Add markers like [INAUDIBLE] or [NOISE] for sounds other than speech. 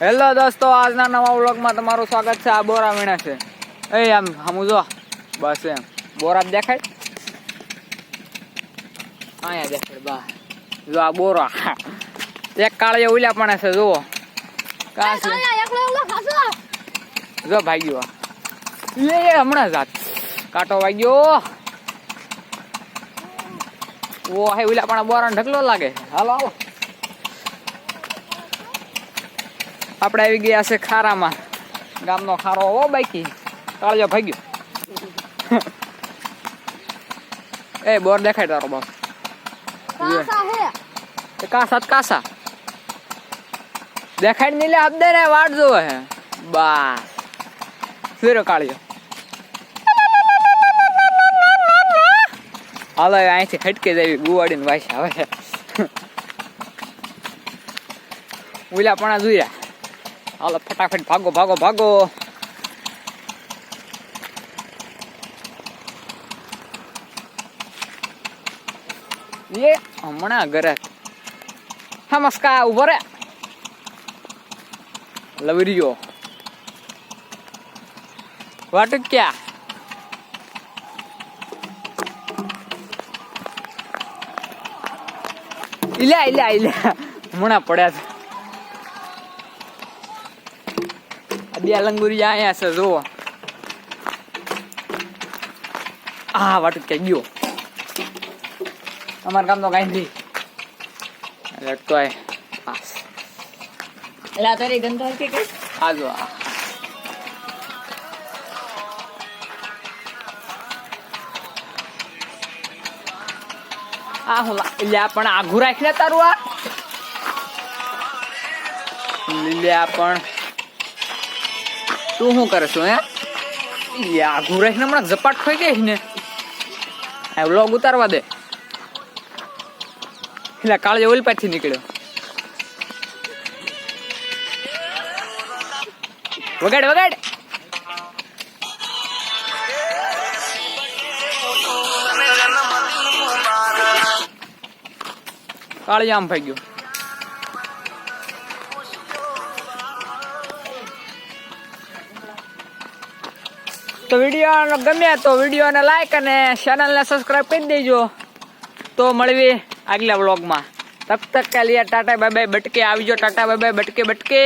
Hello દોસ્તો આજના નવા વ્લોગમાં તમારું સ્વાગત છે. આ બોરા વીણા છે. એ આમ હમું જો બસ એમ. બોરા દેખાય? અહીંયા દેખાય બા. જો આ બોરા. એક કાળિયો ઉલ્યા પણ છે? જુઓ જો ભાગ્યો એ એ હમણાં જાત કાંટો વાગ્યો ઓ હે ઉલ્યા પણ બોરા ઢગલો લાગે હાલો હાલો. આપણે આવી ગયા છે ખારામાં. ગામનો ખારો હો બાકી. કાળજો ભાગ્યો. [LAUGHS] એ બોર દેખાય તારો બસ કાસા કાસા દેખાય નહીં લે અબદે ને વાટ જોવે હે. બસ ફેરો કાળજો હાલો હવે અહીંથી હટકે જાય ગુવાડીને વાસી આવે ઉલ્યા પણ જોયા હાલો, ફટાફટ ભાગો ભાગો ભાગો. એ હમણાં ઘરે. નમસ્કાર, ઊભો રે. લવરીયો વાટુ ક્યાં? ઇલા ઇલા ઇલ્યા હમણાં પડ્યા છે. બે લંગુરિયા અહીંયા છે જુઓ આ વાટુ ક્યાં ગયો અમારા ગામનો ગાંધી લટતો આય પાસ એલા તારી ગંધા કે કઈ આ જો આ હું લ્યા પણ આઘું રાખીને તારું આ લ્યા પણ તું શું કરે છું, હે? યા આઘું રાખીને હમણાં ઝપાટ ખાઈ ગઈ ને. આ વ્લોગ ઉતારવા દે. એટલે કાળજે ઓલ પાછી નીકળ્યો. વગાડ વગાડ. કાળી આમ ભાઈ ગયું. તો વીડિયો ગમે તો વિડીયોને લાઈક અને ચેનલને સબસ્ક્રાઈબ કરી દેજો. તો મળવી આગલા વ્લોગમાં તબ તક કે લીએ ટાટા, બાય બાય, બટકે. આવજો ટાટા, બાય બાય, બટકે બટકે.